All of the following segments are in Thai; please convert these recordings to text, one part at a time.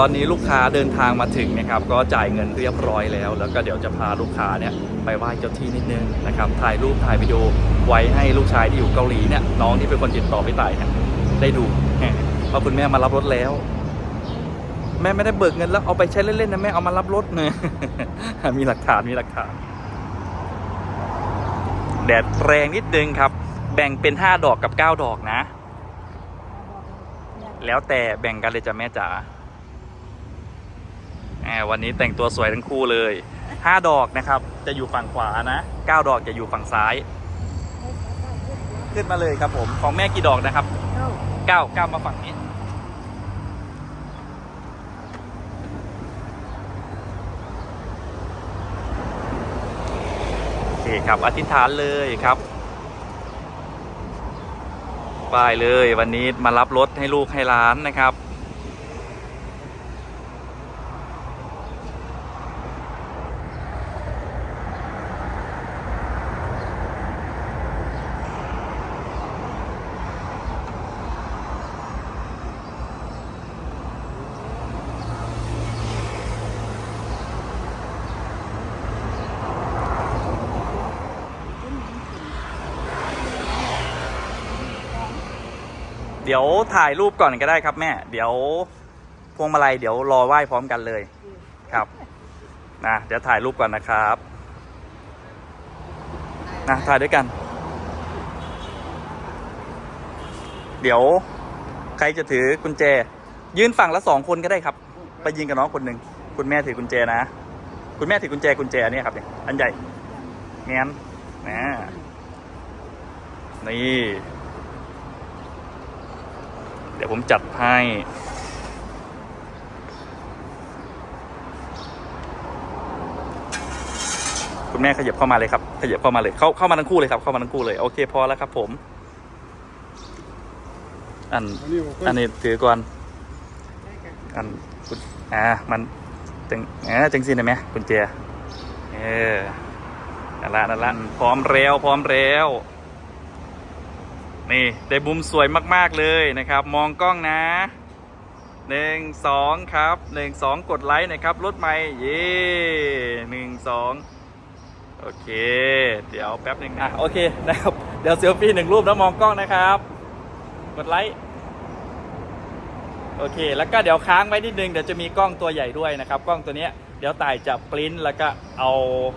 ตอนนี้ลูกค้าเดินทางมาถึงนะครับก็จ่ายเงินเรียบร้อยแล้ว แล้วก็เดี๋ยวจะพาลูกค้าเนี่ยไปไหว้เจ้าที่นิดนึงนะครับถ่ายรูปถ่ายวิดีโอไว้ให้ลูกชายที่อยู่เกาหลีเนี่ยน้องที่เป็นคนติดต่อไปต่ายเนี่ยได้ดูว่าคุณแม่มารับรถแล้ว แม่ไม่ได้เบิกเงินแล้วเอาไปใช้เล่นๆนะแม่เอามารับรถเนี่ยมีหลักฐานมีหลักฐานแดดแรงนิดนึงครับ แบ่งเป็น 5 ดอกกับ 9 ดอกนะ แล้วแต่แบ่งกันเลยจ้ะแม่จ๋า วันนี้แต่งตัวสวยทั้งคู่เลย 5 ดอกนะครับ จะอยู่ฝั่งขวานะ 9 ดอกจะอยู่ฝั่งซ้าย ขึ้นมาเลยครับผมของแม่กี่ดอกนะครับ9 9มาฝั่งนี้โอเคครับอธิษฐานเลยครับไปเลยวันนี้มารับรถให้ลูกให้ร้านนะครับ เดี๋ยวถ่ายรูปก่อนก็ได้ครับแม่ เดี๋ยวพวงมาลัยเดี๋ยวรอไหว้พร้อมกันเลยครับนะเดี๋ยวถ่ายรูปก่อนนะครับนะถ่ายด้วยกัน เดี๋ยวใครจะถือกุญแจ ยืนฝั่งละสองคนก็ได้ครับ ไปยิงกับน้องคนหนึ่งคุณแม่ถือกุญแจนะ คุณแม่ถือกุญแจกุญแจเนี่ยครับเนี่ยอันใหญ่แง้นนะนี่ เดี๋ยวผมจัดให้คุณแม่ขยับเข้ามาเลยครับ ขยับเข้ามาเลย เข้าเข้ามาทั้งคู่เลยครับ เข้ามาทั้งคู่เลย โอเคพอแล้วครับ ผม อัน อันนี้ถือก่อน อันกุญอ่า มันจังอ่าจังสินะแม่กุญแจเออนั่นละนั่นละพร้อมแล้ว พร้อมแล้ว นี่ได้มุมสวยมากๆเลยนะครับ มองกล้องนะหนึ่งสองครับหนึ่งสองกดไลค์นะครับรถไม่เย่หนึ่งสองโอเค เดี๋ยวแป๊บหนึ่งอะโอเคนะครับเดี๋ยวเซลฟี่หนึ่งรูปแล้วมองกล้องนะครับ กดไลค์โอเค แล้วก็เดี๋ยวค้างไว้นิดนึงเดี๋ยวจะมีกล้องตัวใหญ่ด้วยนะครับ กล้องตัวนี้เดี๋ยวต่ายจะปริ้นแล้วก็เอา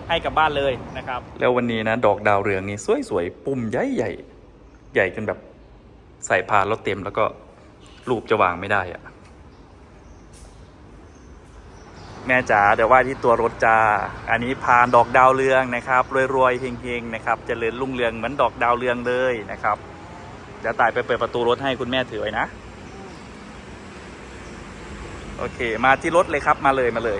ให้กับบ้านเลยนะครับ แล้ววันนี้นะดอกดาวเรืองนี่สวยๆปุ่มใหญ่ใหญ่ๆ ใหญ่จนแบบใส่พานแล้วเต็มแล้วก็รูปจะวางไม่ได้อะแม่จ๋าเดี๋ยวว่าที่ตัวรถจ้าอันนี้พานดอกดาวเรืองนะครับรวยๆเฮงๆนะครับเจริญรุ่งเรืองเหมือนดอกดาวเรืองเลยนะครับเดี๋ยวตายไปเปิดประตูรถให้คุณแม่ถือไว้นะ โอเค มาที่รถเลยครับมาเลยมาเลย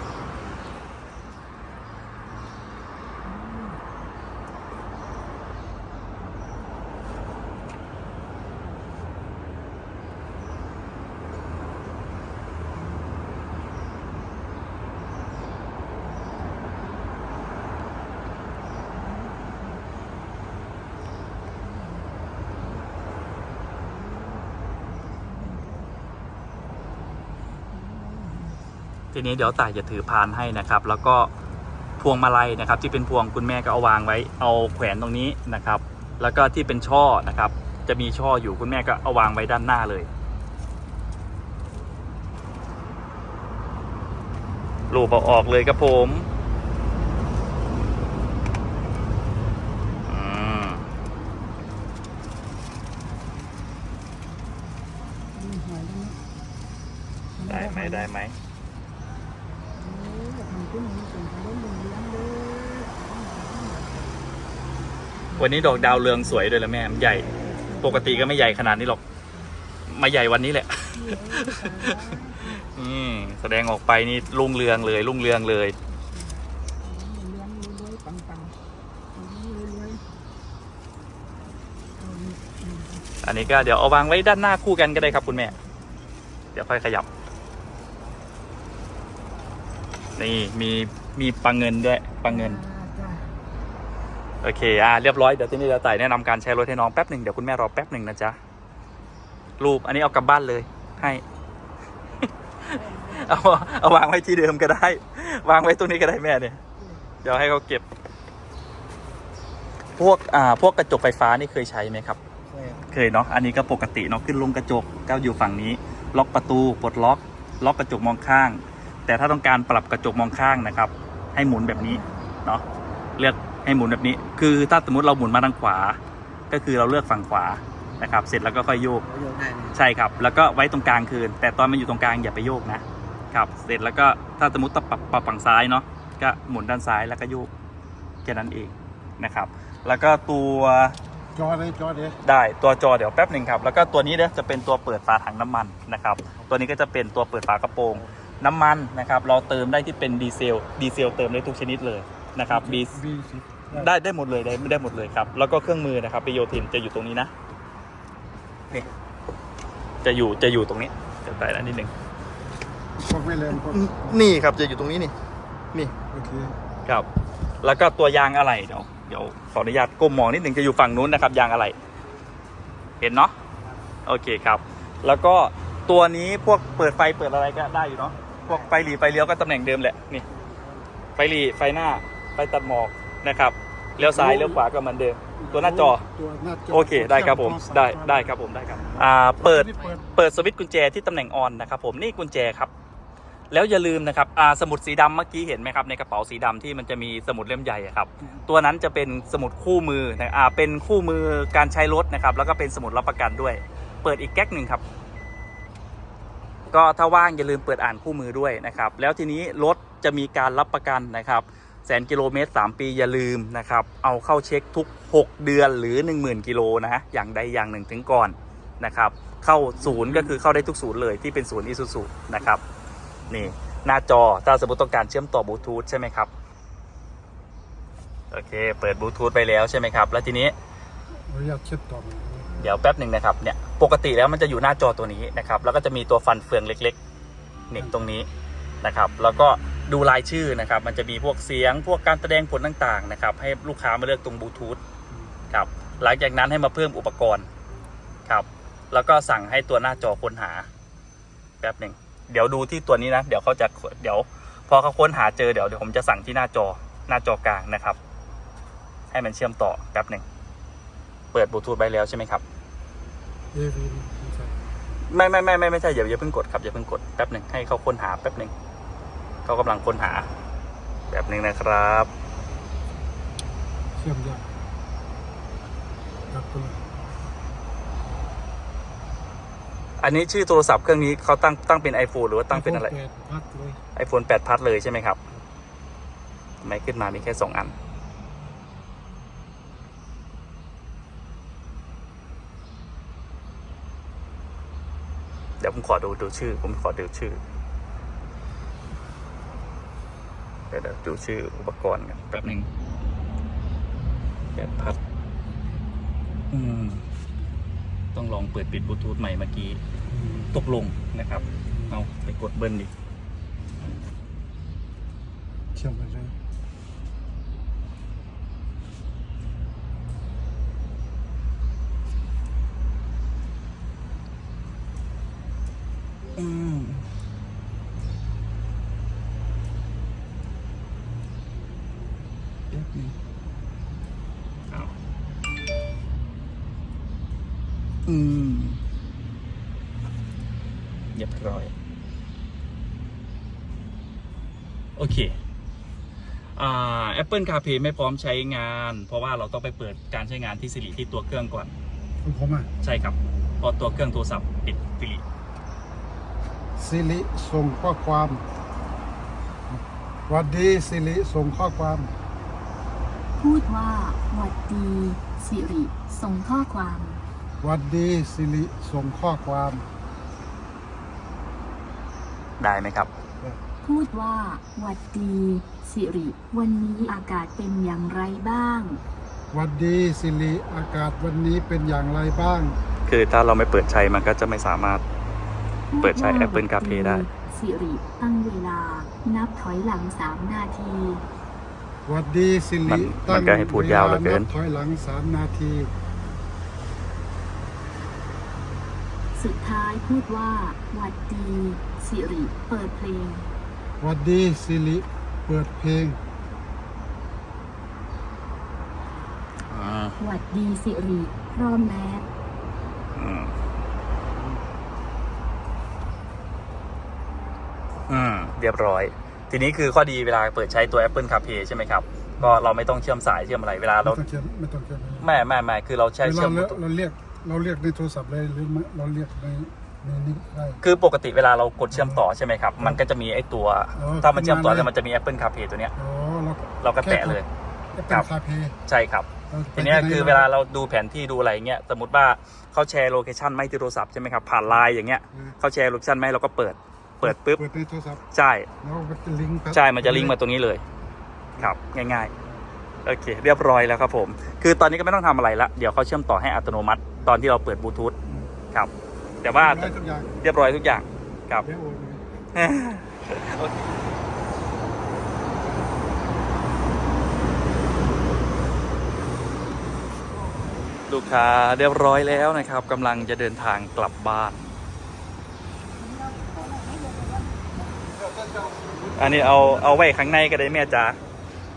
ทีนี้เดี๋ยวต่ายจะถือพานให้นะครับ แล้วก็พวงมาลัยนะครับ ที่เป็นพวงคุณแม่ก็เอาวางไว้ เอาแขวนตรงนี้นะครับ แล้วก็ที่เป็นช่อนะครับ จะมีช่ออยู่คุณแม่ก็เอาวางไว้ด้านหน้าเลยรูปเอาออกเลยครับผมอืมได้ไหมได้ไหม วันนี้ดอกดาวเรืองสวยด้วยละแม่มันใหญ่ ปกติก็ไม่ใหญ่ขนาดนี้หรอก มาใหญ่วันนี้แหละอืมแสดงออกไปนี่รุ่งเรืองเลยรุ่งเรืองเลยอันนี้ก็เดี๋ยวเอาวางไว้ด้านหน้าคู่กันก็ได้ครับคุณแม่ เดี๋ยวค่อยขยับ นี่มีมีปังเงินด้วยปังเงิน โอเค อ่า เรียบร้อย เดี๋ยวทีนี้เราไต่แนะนำการใช้รถให้น้องแป๊บหนึ่งเดี๋ยวคุณแม่รอแป๊บหนึ่งนะจ๊ะ รูป อันนี้เอากลับบ้านเลย ให้ เอา เอาวางไว้ที่เดิมก็ได้ วางไว้ตรงนี้ก็ได้แม่เนี่ย เดี๋ยวให้เขาเก็บ พวก อ่า พวกกระจกไฟฟ้านี่เคยใช้ไหมครับ เคยเนาะ อันนี้ก็ปกติเนาะ ขึ้นลงกระจกก็อยู่ฝั่งนี้ ล็อกประตู ปลดล็อก ล็อกกระจกมองข้าง แต่ถ้าต้องการปรับกระจกมองข้างนะครับ ให้หมุนแบบนี้ เนาะ เลือก ให้หมุนแบบนี้ คือถ้าสมมติเราหมุนมาทางขวา ก็คือเราเลือกฝั่งขวานะครับ เสร็จแล้วก็ค่อยโยกเขาโยกได้ไหมใช่ครับ แล้วก็ไว้ตรงกลางคืน แต่ตอนมันอยู่ตรงกลางอย่าไปโยกนะครับ เสร็จแล้วก็ถ้าสมมติต้องปรับปรับฝั่งซ้ายเนาะ ก็หมุนด้านซ้ายแล้วก็โยกแค่นั้นเองนะครับ แล้วก็ตัวจอเลยจอเด็กได้ตัวจอเดี๋ยวแป๊บหนึ่งครับ แล้วก็ตัวนี้เนี่ยจะเป็นตัวเปิดฝาถังน้ำมันนะครับ ตัวนี้ก็จะเป็นตัวเปิดฝากระโปรงน้ำมันนะครับ เราเติมได้ที่เป็นดีเซล ดีเซลเติมได้ทุกชนิดเลยนะครับบีบีสิบ ได้ได้หมดเลยได้ได้หมดเลยครับ แล้วก็เครื่องมือนะครับไปโยทินจะอยู่ตรงนี้นะนี่จะอยู่จะอยู่ตรงนี้จะได้แล้วนิดหนึ่งพวกไม่แรงพวกนี่ครับจะอยู่ตรงนี้นี่นี่โอเคครับ แล้วก็ตัวยางอะไรเดี๋ยวเดี๋ยวขออนุญาตก้มมองนิดหนึ่งจะอยู่ฝั่งนู้นนะครับ ยางอะไร เห็นเนาะโอเคครับ แล้วก็ตัวนี้พวกเปิดไฟเปิดอะไรก็ได้อยู่เนาะพวกไฟหลีไฟเลี้ยวก็ตำแหน่งเดิมแหละนี่ไฟหลีไฟหน้าไฟตัดหมอก นะครับเลี้ยวซ้ายเลี้ยวขวาก็เหมือนเดิมตัวหน้าจอตัวหน้าจอโอเคได้ครับผมได้ได้ครับผมได้ครับอ่าเปิดเปิดเปิดสวิตช์กุญแจที่ตำแหน่งออนนะครับผมนี่กุญแจครับแล้วอย่าลืมนะครับอ่าสมุดสีดำเมื่อกี้เห็นไหมครับในกระเป๋าสีดำที่มันจะมีสมุดเล่มใหญ่อะครับ ตัวนั้นจะเป็นสมุดคู่มือนะอ่าเป็นคู่มือการใช้รถนะครับ แล้วก็เป็นสมุดรับประกันด้วย เปิดอีกแก๊กหนึ่งครับ ก็ถ้าว่างอย่าลืมเปิดอ่านคู่มือด้วยนะครับ แล้วทีนี้รถจะมีการรับประกันนะครับ แสนกิโลเมตร 3 ปีอย่าลืมนะครับ เอาเข้าเช็คทุก 6 เดือนหรือ 10,000 กิโลนะฮะอย่างใดอย่างหนึ่งถึงก่อนนะครับ เข้าศูนย์ก็คือเข้าได้ทุกศูนย์เลยที่เป็นศูนย์อิซูซุนะครับนี่หน้าจอถ้าสมมติต้องการเชื่อมต่อบลูทูธใช่ไหมครับโอเค เปิดบลูทูธไปแล้วใช่ไหมครับ แล้วทีนี้เราอยากเช็ดต่อมันเดี๋ยวแป๊บหนึ่งนะครับเนี่ยปกติแล้วมันจะอยู่หน้าจอตัวนี้นะครับ แล้วก็จะมีตัวฟันเฟืองเล็กๆนี่ตรงนี้นะครับ แล้วก็ ดูรายชื่อนะครับ มันจะมีพวกเสียงพวกการแสดงผลต่างๆนะครับ ให้ลูกค้ามาเลือกตรงบลูทูธครับหลังจากนั้นให้มาเพิ่มอุปกรณ์ครับ แล้วก็สั่งให้ตัวหน้าจอค้นหาแป๊บหนึ่งเดี๋ยวดูที่ตัวนี้นะ เดี๋ยวเขาจะเดี๋ยว พอเขาค้นหาเจอเดี๋ยวเดี๋ยวผมจะสั่งที่หน้าจอหน้าจอกลางนะครับ ให้มันเชื่อมต่อแป๊บหนึ่งเปิดบลูทูธไปแล้วใช่ไหมครับไม่ไม่ไม่ไม่ไม่ไม่ใช่อย่าอย่าเพิ่งกดครับอย่าเพิ่งกดแป๊บหนึ่งให้เขาค้นหาแป๊บหนึ่ง เขากำลังค้นหาแป๊บหนึ่งนะครับ เชื่อมยากครับตัวอันนี้ชื่อโทรศัพท์เครื่องนี้เขาตั้งตั้งเป็น iPhone หรือว่าตั้งเป็นอะไร แปดพัดเลย iPhone 8พัดเลยใช่ไหมครับทำไมขึ้นมามีแค่สองอัน เดี๋ยวผมขอดูดูชื่อ ผมขอดูชื่อ เดี๋ยวดูชื่ออุปกรณ์กันแป๊บหนึ่งแปดพัด อืม ต้องลองเปิดปิดบลูทูธใหม่เมื่อกี้ตกลงนะครับ เอาไปกดเบิ้ลดิเชื่อมไปเลย อืมแป๊บนึงเอาอืมเรียบร้อยโอเคอ่า Apple CarPlay ไม่พร้อมใช้งาน เพราะว่าเราต้องไปเปิดการใช้งานที่สิริที่ตัวเครื่องก่อนของผมอะใช่ครับเพอตัวเครื่องโทรศัพท์ปิดสิริสิริส่งข้อความหวัดดีสิริส่งข้อความ พูดว่าหวัดดีสิริส่งข้อความหวัดดีสิริส่งข้อความ ได้ไหมครับ พูดว่าหวัดดี สิริ วันนี้อากาศเป็นอย่างไรบ้างหวัดดีสิริอากาศวันนี้เป็นอย่างไรบ้าง คือถ้าเราไม่เปิดใช้มันก็จะไม่สามารถพูเปิดใช้ว่า Apple CarPlay ได้ สิริ ตั้งเวลา นับถอยหลังสามนาทีหวัดดีสิมัรินมันก็ให้พูดยาวเหลือเกินบถอยหลังสามนาที สิสุดท้ายพูดว่าหวัดดีสิริ เปิดเพลง หวัดดีสิริเปิดเพลงอ่าหวัดดีสิริพร้อมแล้วอืมอืมเรียบร้อย ทีนี้คือข้อดีเวลาเปิดใช้ตัว Apple CarPlay ใช่ไหมครับ ก็เราไม่ต้องเชื่อมสายเชื่อมอะไรเวลาไม่เราต้องเขียนไม่ต้องเขียนไม่ไม่ไม่คือเราใช้เวลาเชื่อม เราเราเรียก เราเรียกในโทรศัพท์เลยหรือไม่เราเรียกในในนี้ได้ คือปกติเวลาเรากดเชื่อมต่อใช่ไหมครับ มันก็จะมีไอ้ตัว อ๋อถ้ามันเชื่อมต่อขึ้นมาเลย แล้วมันจะมี Apple CarPlay ตัวเนี้ย อ๋อเราเราก็แตะเลยจะคเป็รันบคาเพย์ใช่ครับราจะไปทีเนี้ยที่ไหคือเวลาเราดูแผนที่ดูอะไรเงี้ย สมมติว่าเขาแชร์โลเคชันไม่ที่โทรศัพท์ใช่ไหมครับ ผ่านไลน์อย่างเงี้ยอืม เขาแชร์โลเคชันไหมเราก็เปิด เปิดปุ๊บ เปิดในโทรศัพท์ใช่ แล้วมันจะลิงก์ใช่ มันจะลิงก์มาตรงนี้เลย ครับ ง่าย ๆ โอเค เรียบร้อยแล้วครับผม คือตอนนี้ก็ไม่ต้องทำอะไรละ เดี๋ยวเขาเชื่อมต่อให้อัตโนมัติ ตอนที่เราเปิดบลูทูธครับ แต่ว่าได้ทุกอย่างเรียบร้อยทุกอย่างครับเดี๋ยวโอนเลยลูกค้าเรียบร้อยแล้วนะครับกำลังจะเดินทางกลับบ้าน อันนี้เอาเอาไว้ข้างในก็ได้แม่จ๋า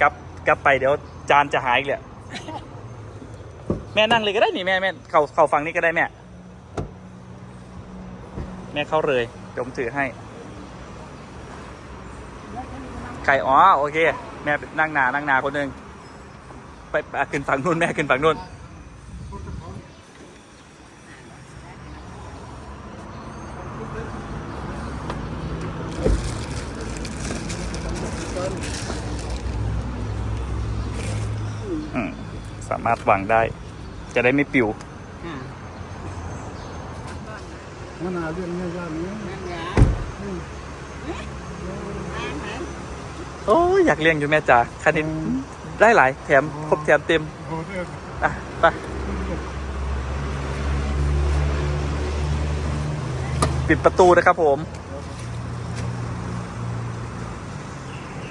กลับกลับไปเดี๋ยว จานจะหายอีกเลยแม่นั่งเลยก็ได้นี่แม่แม่เข่าเข่าฟังนี่ก็ได้แม่ แม่เข้าเลยเดี๋ยวผมถือให้ไข่อ๋อโอเค แม่นั่งนานั่งนาคนหนึ่งไปไปขึ้นฝั่งนู้นแม่ขึ้นฝั่งนู้น อืมสามารถวางได้ จะได้ไม่ปิวมะนาวเรื่องเนี้ยยากนี้โอ้ยอยากเลี้ยงอยู่แม่จ๋าคันนี้ได้หลาย แถมครบแถมเต็มโอ้เรื่องอะไปปิดประตูนะครับผม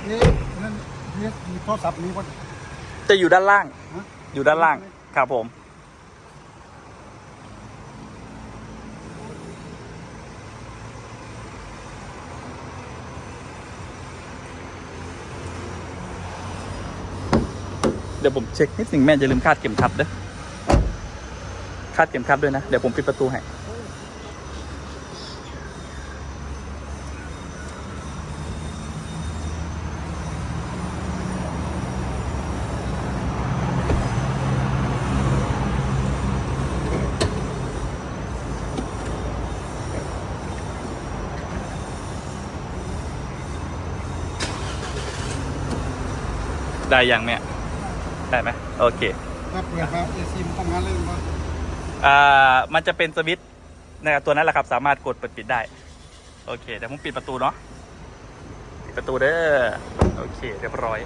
นี่นั่นนี่มีโทรศัพท์นี้ว่าจะอยู่ด้านล่างฮะ อยู่ด้านล่างครับผม เดี๋ยวผมเช็คนิดหนึ่งแม่จะลืมคาดเข็มขัดเด้อคาดเข็มขัดด้วยนะ เดี๋ยวผมปิดประตูให้ ได้ยังแม่ได้ไหมโอเคถ้าเปิดมาเอซีมันทำงานเลยว่าอ่ามันจะเป็นสวิตช์นะครับตัวนั้นแหละครับ สามารถกดเปิดปิดได้ โอเคเดี๋ยวผมปิดประตูเนาะปิดประตูเด้อโอเคเรียบร้อย